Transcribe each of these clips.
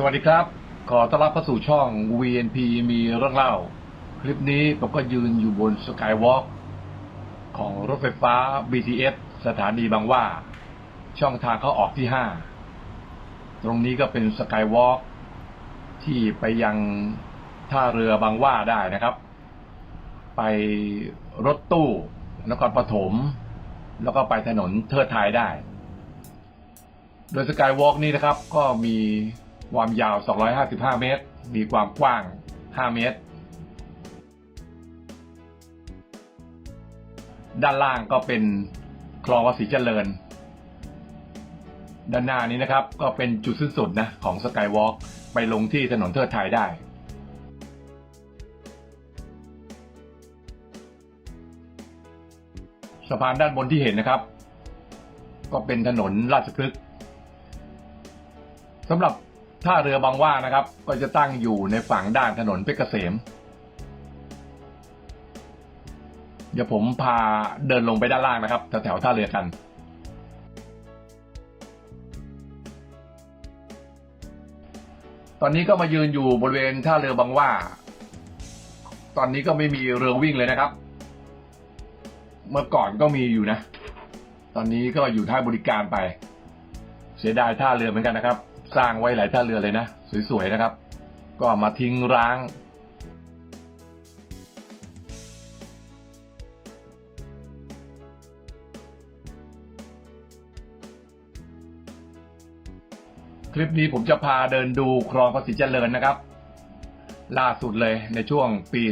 สวัสดีครับ ขอต้อนรับเข้าสู่ช่อง VNP มีเรื่องเล่า คลิปนี้ผมก็ยืนอยู่บนสกายวอล์กของรถไฟฟ้า BTS สถานีบางว่า ช่องทางเข้าออกที่5ตรงนี้ก็เป็นสกายวอล์กที่ไปยังท่าเรือบางว่าได้นะครับ ไปรถตู้นครปฐมแล้วก็ไปถนนเทิดไทยได้ โดยสกายวอล์กนี้นะครับ ก็มี ความยาว 255 เมตร มีความกว้าง 5 เมตร ด้านล่างก็เป็นคลองภาษีเจริญ ด้านหน้านี้นะครับก็เป็นจุดสิ้นสุดนะของสกายวอล์กไปลงที่ถนนเทิดไทยได้ สะพานด้านบนที่เห็นนะครับ ก็เป็นถนนราชพฤกษ์สำหรับ ท่าเรือบางว่านะครับ ก็จะตั้งอยู่ในฝั่งด้านถนนเพชรเกษม เดี๋ยวผมพาเดินลงไปด้านล่างนะครับ แถวๆท่าเรือกันตอนนี้ก็มายืนอยู่บริเวณท่าเรือบางว่า ตอนนี้ก็ไม่มีเรือวิ่งเลยนะครับ เมื่อก่อนก็มีอยู่นะ ตอนนี้ก็อยู่ท่าบริการไป เสียดายท่าเรือเหมือนกันนะครับ สร้างไว้หลายท่าเรือเลยนะ สวยๆนะครับ ก็มาทิ้งร้าง คลิปนี้ผมจะพาเดินดูคลองภาษีเจริญนะครับ ล่าสุดเลยในช่วงปี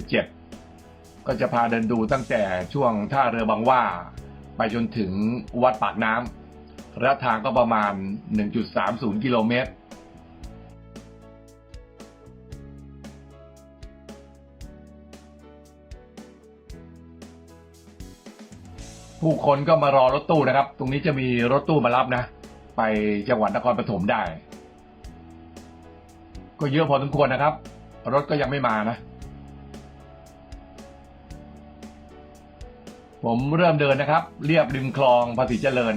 2567 ก็จะพาเดินดูตั้งแต่ช่วงท่าเรือบางว่า ไปจนถึงวัดปากน้ำ ระยะทางก็ประมาณ 1.30 กิโลเมตร ผู้คนก็มารอรถตู้นะครับ ตรงนี้จะมีรถตู้มารับนะ ไปจังหวัดนครปฐมได้ ก็เยอะพอสมควรนะครับ รถก็ยังไม่มานะผมเริ่มเดินนะครับ เรียบริมคลองภาษีเจริญ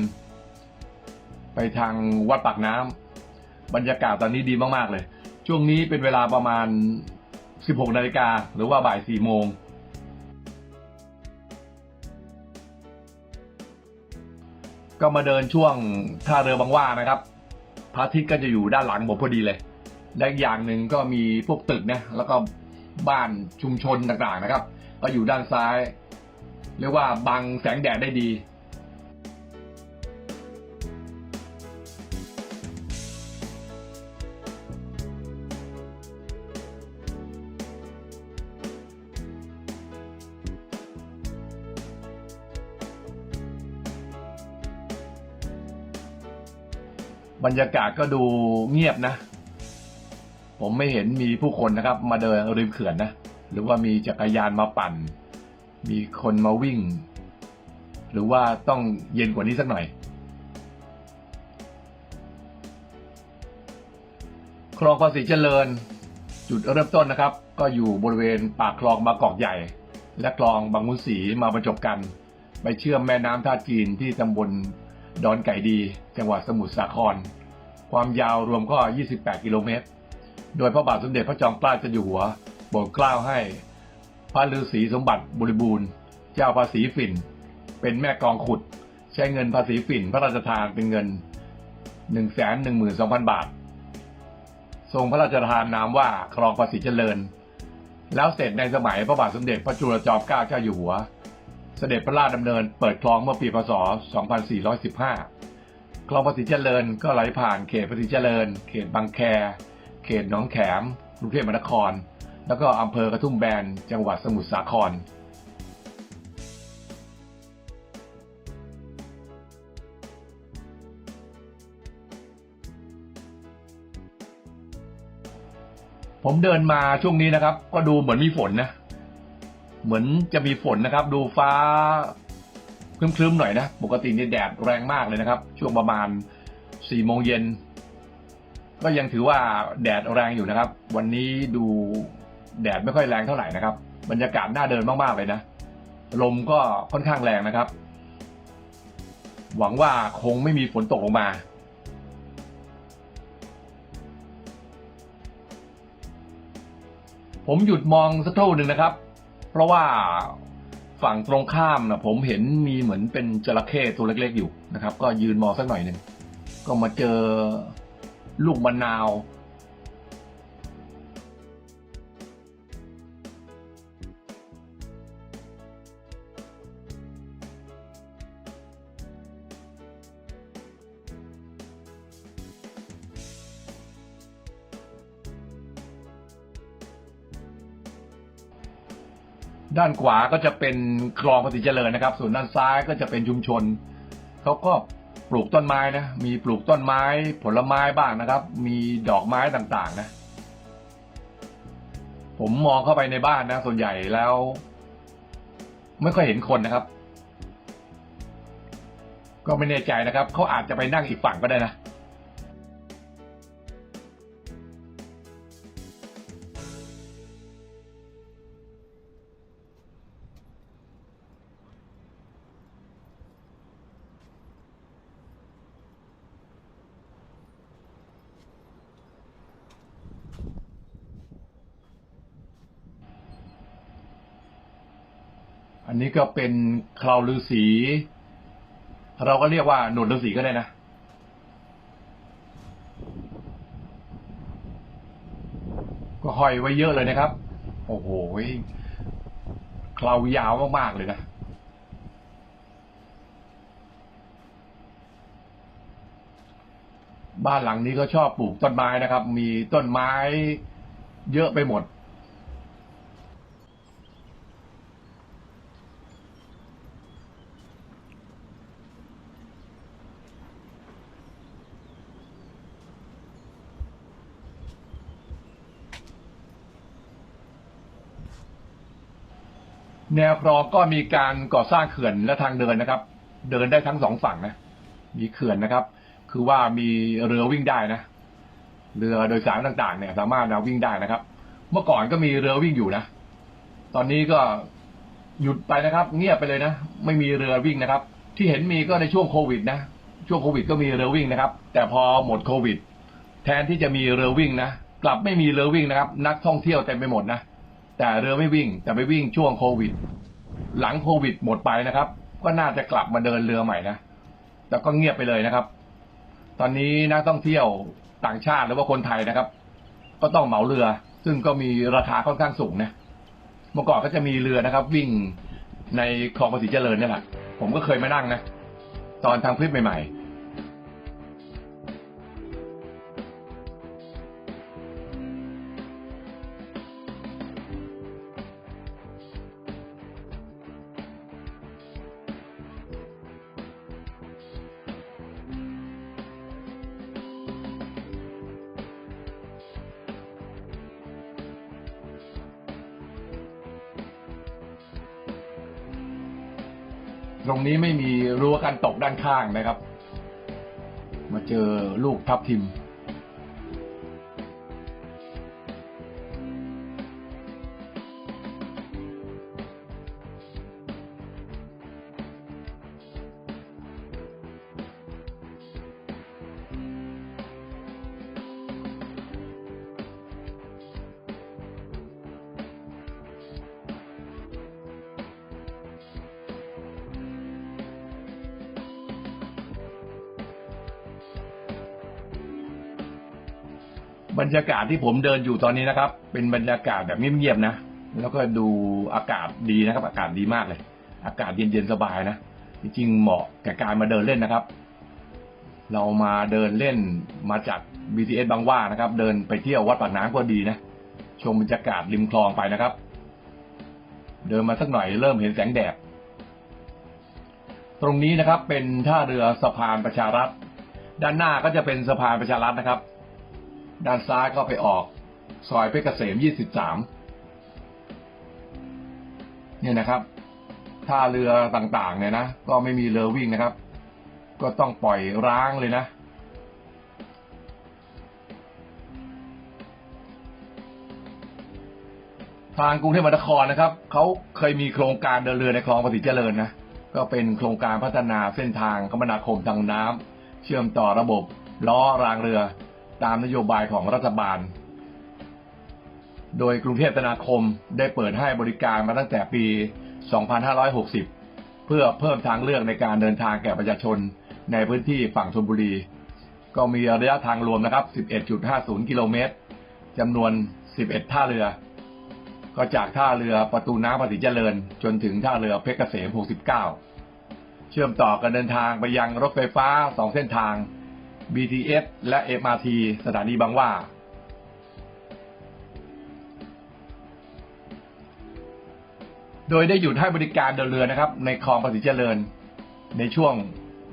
ไปทางวัดปากน้ำบรรยากาศตอนนี้ดีมากๆเลย ช่วงนี้เป็นเวลาประมาณ 16นาฬิกาหรือว่าบ่าย4โมงก็มาเดินช่วงท่าเรือบางว่านะครับพระอาทิตย์ก็จะอยู่ด้านหลังผมพอดีเลย และอย่างหนึ่งก็มีพวกตึกนะแล้วก็บ้านชุมชนต่างๆนะครับ ก็อยู่ด้านซ้าย เรียกว่าบังแสงแดดได้ดี บรรยากาศก็ดูเงียบนะ ผมไม่เห็นมีผู้คนนะครับ มาเดินริมเขื่อนนะ หรือว่ามีจักรยานมาปั่น มีคนมาวิ่ง หรือว่าต้องเย็นกว่านี้สักหน่อย คลองภาษีเจริญ จุดเริ่มต้นนะครับ ก็อยู่บริเวณปากคลองบางกอกใหญ่ และคลองบางมุนศรีมาบรรจบกัน ไปเชื่อมแม่น้ำท่าจีนที่ตำบล ดอนไก่ดี จังหวัดสมุทรสาคร ความยาวรวมก็ 28 กิโลเมตร โดยพระบาทสมเด็จพระจอมเกล้าเจ้าอยู่หัวโปรดเกล้าให้ พระฤาษีสมบัติบริบูรณ์ เจ้าภาษีฝิ่น เป็นแม่กองขุด ใช้เงินภาษีฝิ่นพระราชทานเป็นเงิน 112,000 บาท ทรงพระราชทานนามว่าคลองภาษีเจริญ แล้วเสร็จในสมัยพระบาทสมเด็จพระจุลจอมเกล้าเจ้าอยู่หัว เสด็จพระราชดำเนินเปิดคลองเมื่อปีพศ 2415 คลองภาษีเจริญก็ไหลผ่านเขตภาษีเจริญ เขตบางแค เขตหนองแขมกรุงเทพมหานคร แล้วก็อำเภอกระทุ่มแบน จังหวัดสมุทรสาคร ผมเดินมาช่วงนี้นะครับ ก็ดูเหมือนมีฝนนะ เหมือนจะมีฝนนะครับ ดูฟ้าครึ้มๆหน่อยนะ ปกตินี่แดดแรงมากเลยนะครับ ช่วงประมาณสี่โมงเย็น ก็ยังถือว่าแดดแรงอยู่นะครับ วันนี้ดูแดดไม่ค่อยแรงเท่าไหร่นะครับ บรรยากาศน่าเดินมากๆเลยนะ ลมก็ค่อนข้างแรงนะครับ หวังว่าคงไม่มีฝนตกลงมาผมหยุดมองสักครู่หนึ่งนะครับ เพราะว่าฝั่งตรงข้ามนะผมเห็นมีเหมือนเป็นจระเข้ตัวเล็กๆอยู่นะครับ ก็ยืนมองสักหน่อยหนึ่งก็มาเจอลูกมะนาว ด้านขวาก็จะเป็นคลองปฏิเจริญนะครับ ส่วนด้านซ้ายก็จะเป็นชุมชนเขาก็ปลูกต้นไม้นะ มีปลูกต้นไม้ผลไม้บ้างนะครับ มีดอกไม้ต่างๆนะ ผมมองเข้าไปในบ้านนะ ส่วนใหญ่แล้ว ไม่ค่อยเห็นคนนะครับ ก็ไม่แน่ใจนะครับ เขาอาจจะไปนั่งอีกฝั่งก็ได้นะ อันนี้ก็เป็นคราวฤาษี เราก็เรียกว่าหนวดฤาษีก็ได้นะ ก็ห้อยไว้เยอะเลยนะครับ โอ้โหคราวยาวมากๆเลยนะบ้านหลังนี้ก็ชอบปลูกต้นไม้นะครับ มีต้นไม้เยอะไปหมด แนวคลองก็มีการก่อสร้างเขื่อนและทางเดินนะครับ เดินได้ทั้งสองฝั่งนะ มีเขื่อนนะครับ คือว่ามีเรือวิ่งได้นะ เรือโดยสารต่างๆ เนี่ย สามารถนะวิ่งได้นะครับ เมื่อก่อนก็มีเรือวิ่งอยู่นะ ตอนนี้ก็หยุดไปนะครับ เงียบไปเลยนะ ไม่มีเรือวิ่งนะครับ ที่เห็นมีก็ในช่วงโควิดนะ ช่วงโควิดก็มีเรือวิ่งนะครับ แต่พอหมดโควิด แทนที่จะมีเรือวิ่งนะ กลับไม่มีเรือวิ่งนะครับ นักท่องเที่ยวเต็มไปหมดนะ แต่เรือไม่วิ่งแต่ไปวิ่งช่วงโควิด หลังโควิดหมดไปนะครับ ก็น่าจะกลับมาเดินเรือใหม่นะแต่ก็เงียบไปเลยนะครับ ตอนนี้นักท่องเที่ยวต่างชาติหรือว่าคนไทยนะครับ ก็ต้องเหมาเรือ ซึ่งก็มีราคาค่อนข้างสูงนะเมื่อก่อนก็จะมีเรือนะครับ วิ่งในคลองภาษีเจริญนี่แหละผมก็เคยมานั่งนะตอนทำคลิปใหม่ ๆ ด้านข้างนะครับ มาเจอลูกทับทิม บรรยากาศที่ผมเดินอยู่ตอนนี้นะครับ เป็นบรรยากาศแบบเงียบๆนะ แล้วก็ดูอากาศดีนะครับ อากาศดีมากเลย อากาศเย็นๆสบายนะ จริงๆเหมาะแก่การมาเดินเล่นนะครับ เรามาเดินเล่นมาจาก BTS บางว่านะครับ เดินไปเที่ยววัดปากน้ำก็ดีนะ ชมบรรยากาศริมคลองไปนะครับ เดินมาสักหน่อยเริ่มเห็นแสงแดด ตรงนี้นะครับเป็นท่าเรือสะพานประชารัฐ ด้านหน้าก็จะเป็นสะพานประชารัฐนะครับ ด้านซ้ายก็ไปออกซอยเพชรเกษม 23 เนี่ยนะครับท่าเรือต่างๆ เนี่ยนะ ก็ไม่มีเรือวิ่งนะครับ ก็ต้องปล่อยร้างเลยนะ ทางกรุงเทพมหานครนะครับ เขาเคยมีโครงการเดินเรือในคลองภาษีเจริญนะ ก็เป็นโครงการพัฒนาเส้นทางคมนาคมทางน้ำเชื่อมต่อระบบล้อรางเรือ ตามนโยบายของรัฐบาล โดยกรุงเทพธนาคมได้เปิดให้บริการมาตั้งแต่ปี 2560 เพื่อเพิ่มทางเลือกในการเดินทางแก่ประชาชนในพื้นที่ฝั่งชลบุรี ก็มีระยะทางรวมนะครับ 11.50 กิโลเมตรจำนวน 11 ท่าเรือ ก็จากท่าเรือประตูน้ำภาษีเจริญ จนถึงท่าเรือเพชรเกษม 69 เชื่อมต่อการเดินทางไปยังรถไฟฟ้า 2 เส้นทาง BTS และ MRT สถานีบางหว่า โดยได้หยุดให้บริการเดินเรือนะครับ ในคลองภาษีเจริญ ในช่วง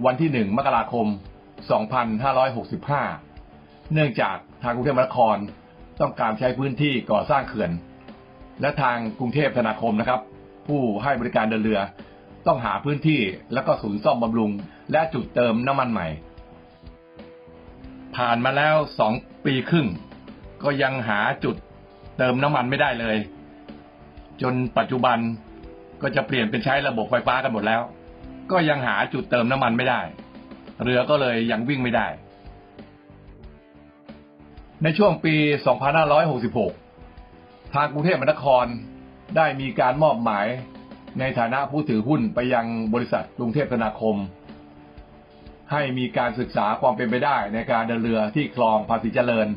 วันที่ 1 มกราคม 2565 เนื่องจากทางกรุงเทพมหานครต้องการใช้พื้นที่ก่อสร้างเขื่อน และทางกรุงเทพธนาคมนะครับ ผู้ให้บริการเดินเรือ ต้องหาพื้นที่แล้วก็ศูนย์ซ่อมบำรุง และจุดเติมน้ำมันใหม่ ผ่านมาแล้วสองปีครึ่ง ก็ยังหาจุดเติมน้ำมันไม่ได้เลย จนปัจจุบันก็จะเปลี่ยนเป็นใช้ระบบไฟฟ้ากันหมดแล้ว ก็ยังหาจุดเติมน้ำมันไม่ได้ เรือก็เลยยังวิ่งไม่ได้ ในช่วงปี 2566 ทางกรุงเทพมหานครได้มีการมอบหมายในฐานะผู้ถือหุ้นไปยังบริษัทกรุงเทพธนาคม ให้มีการศึกษาความเป็นไปได้ในการเดินเรือที่คลองภาษีเจริญ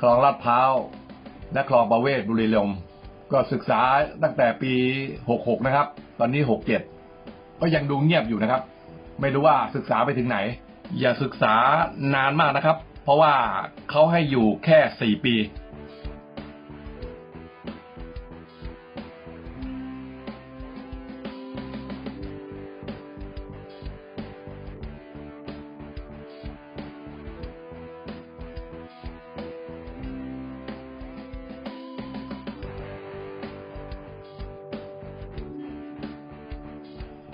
คลองลาดพร้าวและคลองประเวศบุรีรมย์ก็ศึกษาตั้งแต่ปี 66 นะครับ ตอนนี้ 67 ก็ยังดูเงียบอยู่นะครับ ไม่รู้ว่าศึกษาไปถึงไหน อย่าศึกษานานมากนะครับ เพราะว่าเขาให้อยู่แค่ 4 ปี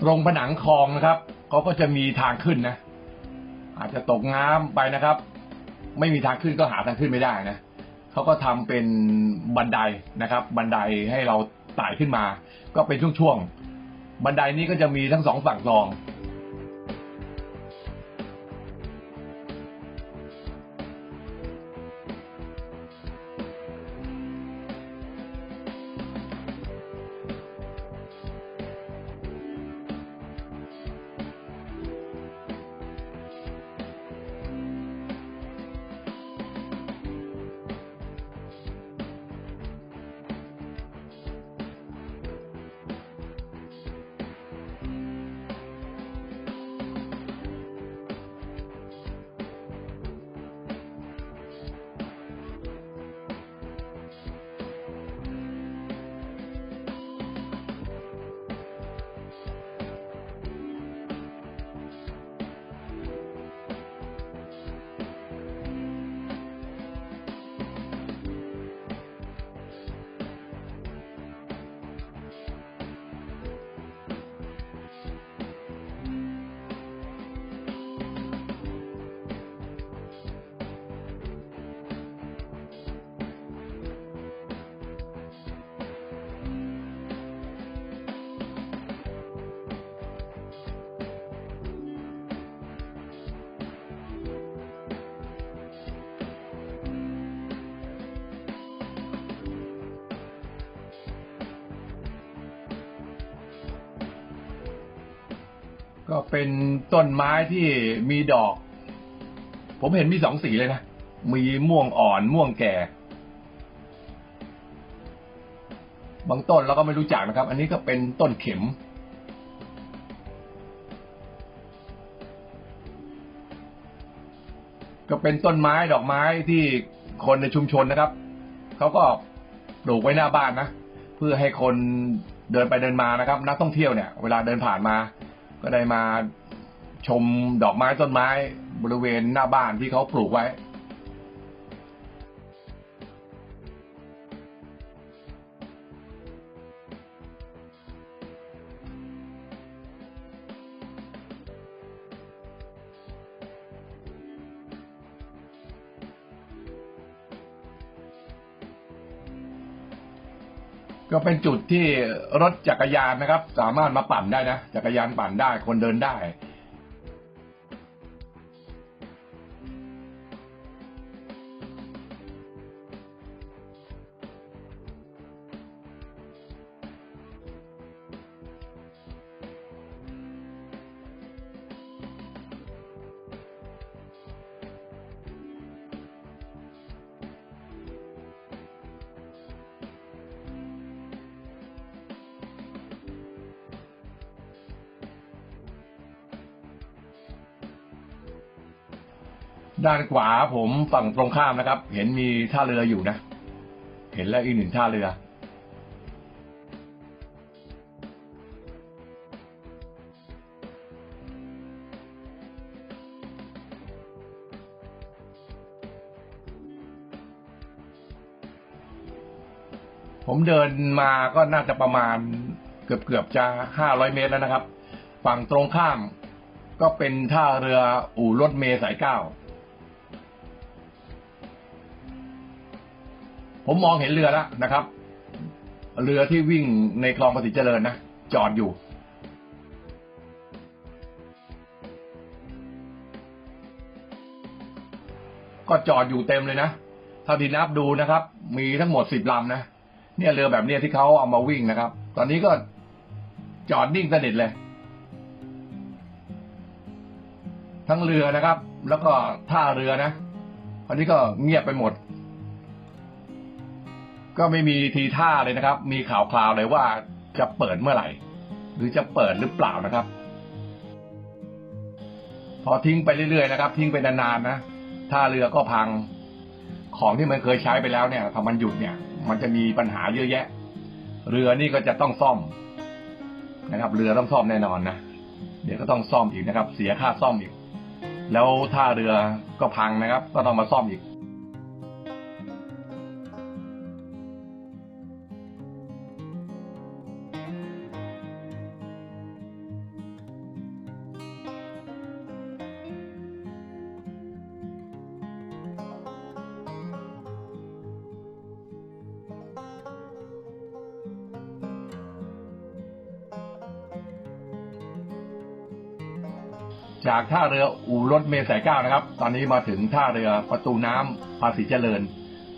ตรงผนังคลองนะครับเขาก็จะมีทางขึ้นนะ อาจจะตกน้ำไปนะครับ ไม่มีทางขึ้นก็หาทางขึ้นไม่ได้นะเขาก็ทำเป็นบันไดนะครับ บันไดให้เราไต่ขึ้นมา ก็เป็นช่วงๆบันไดนี้ก็จะมีทั้งสองฝั่งคลอง ก็เป็นต้นไม้ที่มีดอก ผมเห็นมีสองสีเลยนะ มีม่วงอ่อนม่วงแก่ บางต้นเราก็ไม่รู้จักนะครับ อันนี้ก็เป็นต้นเข็ม ก็เป็นต้นไม้ดอกไม้ที่คนในชุมชนนะครับ เขาก็ปลูกไว้หน้าบ้านนะ เพื่อให้คนเดินไปเดินมานะครับ นักท่องเที่ยวเนี่ย เวลาเดินผ่านมา ก็ได้มาชมดอกไม้ต้นไม้บริเวณหน้าบ้านที่เขาปลูกไว้ ก็เป็นจุดที่รถจักรยานนะครับ สามารถมาปั่นได้นะจักรยานปั่นได้คนเดินได้ ด้านขวาผมฝั่งตรงข้ามนะครับ เห็นมีท่าเรืออยู่นะ เห็นแล้วอีกหนึ่งท่าเรือผมเดินมาก็น่าจะประมาณเกือบเกือบๆจะห้าร้อยเมตรแล้วนะครับ ฝั่งตรงข้ามก็เป็นท่าเรืออู่รถเมย์สายเก้า ผมมองเห็นเรือแล้วนะครับ เรือที่วิ่งในคลองภาษีเจริญนะจอดอยู่ก็จอดอยู่เต็มเลยนะเท่าที่นับดูนะครับ มีทั้งหมดสิบลำนะ เนี่ยเรือแบบเนี้ยที่เขาเอามาวิ่งนะครับ ตอนนี้ก็จอดนิ่งสนิทเลย ทั้งเรือนะครับ แล้วก็ท่าเรือนะอันนี้ก็เงียบไปหมด ก็ไม่มีทีท่าเลยนะครับ มีข่าวคราวเลยว่าจะเปิดเมื่อไหร่ หรือจะเปิดหรือเปล่านะครับ พอทิ้งไปเรื่อยๆนะครับ ทิ้งไปนานๆนะท่าเรือก็พังของที่มันเคยใช้ไปแล้วเนี่ยพอมันหยุดเนี่ย มันจะมีปัญหาเยอะแยะ เรือนี่ก็จะต้องซ่อมนะครับ เรือต้องซ่อมแน่นอนนะเดี๋ยวก็ต้องซ่อมอีกนะครับ เสียค่าซ่อมอีก แล้วท่าเรือก็พังนะครับ ก็ต้องมาซ่อมอีก จากท่าเรืออู่รถเมล์สายเก้านะครับ ตอนนี้มาถึงท่าเรือประตูน้ำภาษีเจริญ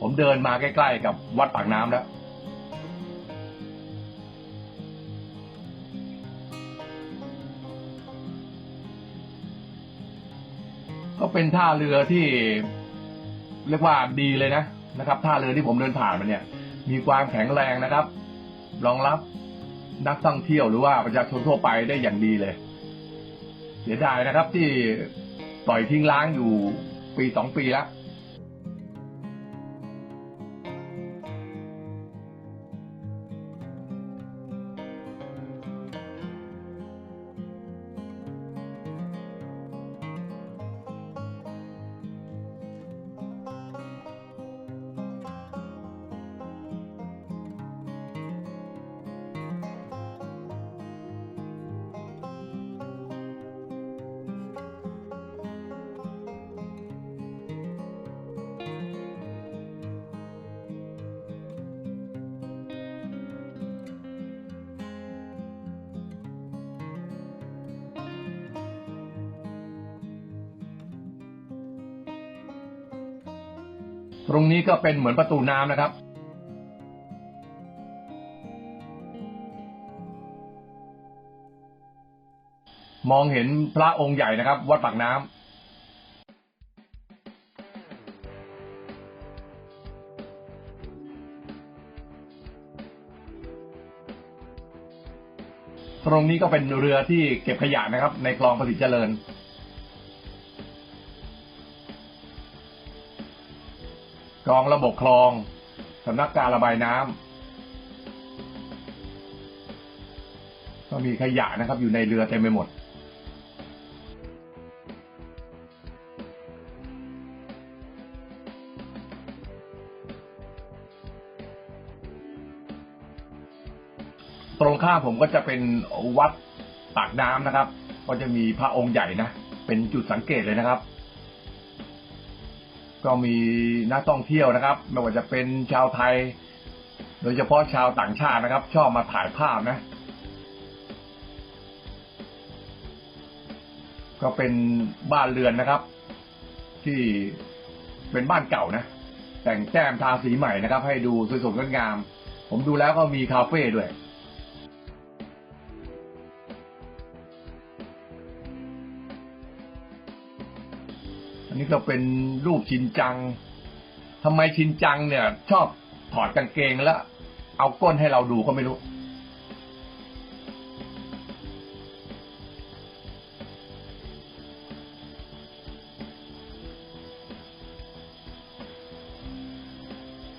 ผมเดินมาใกล้ ๆ กับวัดปากน้ำแล้วก็เป็นท่าเรือที่เรียกว่าดีเลยนะนะครับ ท่าเรือที่ผมเดินผ่านมาเนี่ย มีความแข็งแรงนะครับ รองรับนักท่องเที่ยวหรือว่าประชาชนทั่วไปได้อย่างดีเลย เสียดายนะครับที่ปล่อยทิ้งล้างอยู่ปีสองปีแล้ว ตรงนี้ก็เป็นเหมือนประตูน้ำนะครับ มองเห็นพระองค์ใหญ่นะครับ วัดปากน้ำตรงนี้ก็เป็นเรือที่เก็บขยะนะครับ ในคลองภาษีเจริญ กองระบบคลองสำนักการระบายน้ำก็มีขยะนะครับ อยู่ในเรือเต็มไปหมด ตรงข้ามผมก็จะเป็นวัดปากน้ำนะครับ ก็จะมีพระองค์ใหญ่นะ เป็นจุดสังเกตเลยนะครับ ก็มีนักท่องเที่ยวนะครับไม่ว่าจะเป็นชาวไทย โดยเฉพาะชาวต่างชาตินะครับ ชอบมาถ่ายภาพนะ ก็เป็นบ้านเรือนนะครับ ที่เป็นบ้านเก่านะ แต่งแต้มทาสีใหม่นะครับ ให้ดูสวยสดงดงาม ผมดูแล้วก็มีคาเฟ่ด้วยันนี้ก็เป็นรูปชินจัง ทำไมชินจังเนี่ย ชอบถอดกางเกงแล้ว เอาก้นให้เราดูก็ไม่รู้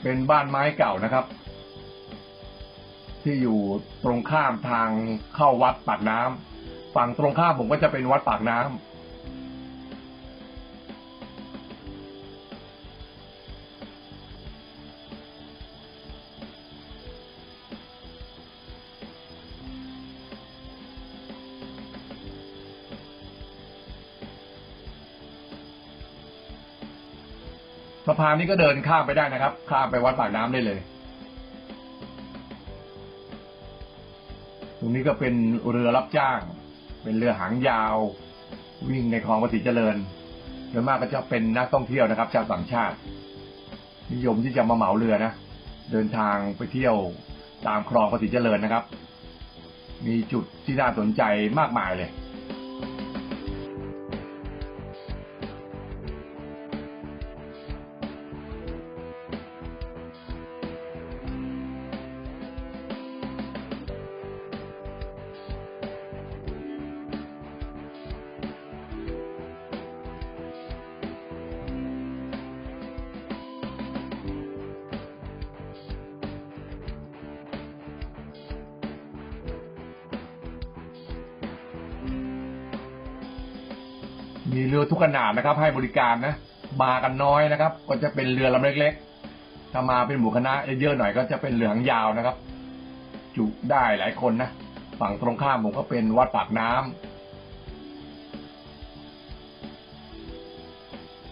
เป็นบ้านไม้เก่านะครับ ที่อยู่ตรงข้ามทางเข้าวัดปากน้ำฝั่งตรงข้ามผมก็จะเป็นวัดปากน้ำานนี้ก็เดินข้ามไปได้นะครับ ข้ามไปวัดปากน้ำได้เลย ตรงนี้ก็เป็นเรือรับจ้าง เป็นเรือหางยาว วิ่งในคลองภาษีเจริญโดยมากก็จะเป็นนักท่องเที่ยวนะครับ ชาวต่างชาติ นิยมที่จะมาเหมาเรือนะ เดินทางไปเที่ยวตามคลองภาษีเจริญนะครับ มีจุดที่น่าสนใจมากมายเลย มีเรือทุกขนาดนะครับ ให้บริการนะมากันน้อยนะครับ ก็จะเป็นเรือลำเล็กๆถ้ามาเป็นหมู่คณะเยอะๆหน่อยก็จะเป็นเรือหางยาวนะครับ จุได้หลายคนนะฝั่งตรงข้ามผมก็เป็นวัดปากน้ำ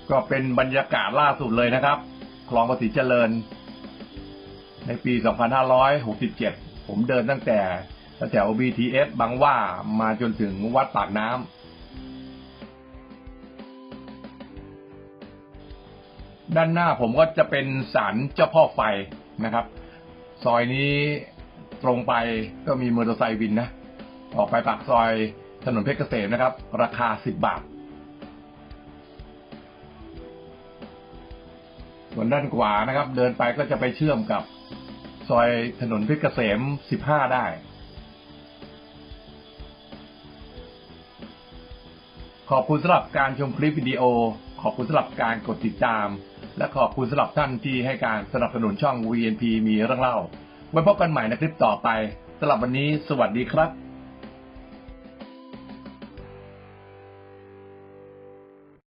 ก็เป็นบรรยากาศล่าสุดเลยนะครับคลองภาษีเจริญ ในปี 2567 ผมเดินตั้งแต่แถว BTS บางว่ามาจนถึงวัดปากน้ำ ด้านหน้าผมก็จะเป็นศาลเจ้าพ่อไฟนะครับ ซอยนี้ตรงไปก็มีมอเตอร์ไซค์วินนะ ออกไปปากซอยถนนเพชรเกษมนะครับ ราคาสิบบาท ส่วนด้านขวานะครับ เดินไปก็จะไปเชื่อมกับซอยถนนเพชรเกษมสิบห้าได้ขอบคุณสำหรับการชมคลิปวิดีโอ ขอบคุณสำหรับการกดติดตาม และขอบคุณสำหรับท่านที่ให้การสนับสนุนช่อง VNP มีเรื่องเล่าไว้พบกันใหม่ในคลิปต่อไปสำหรับวันนี้ สวัสดีครับ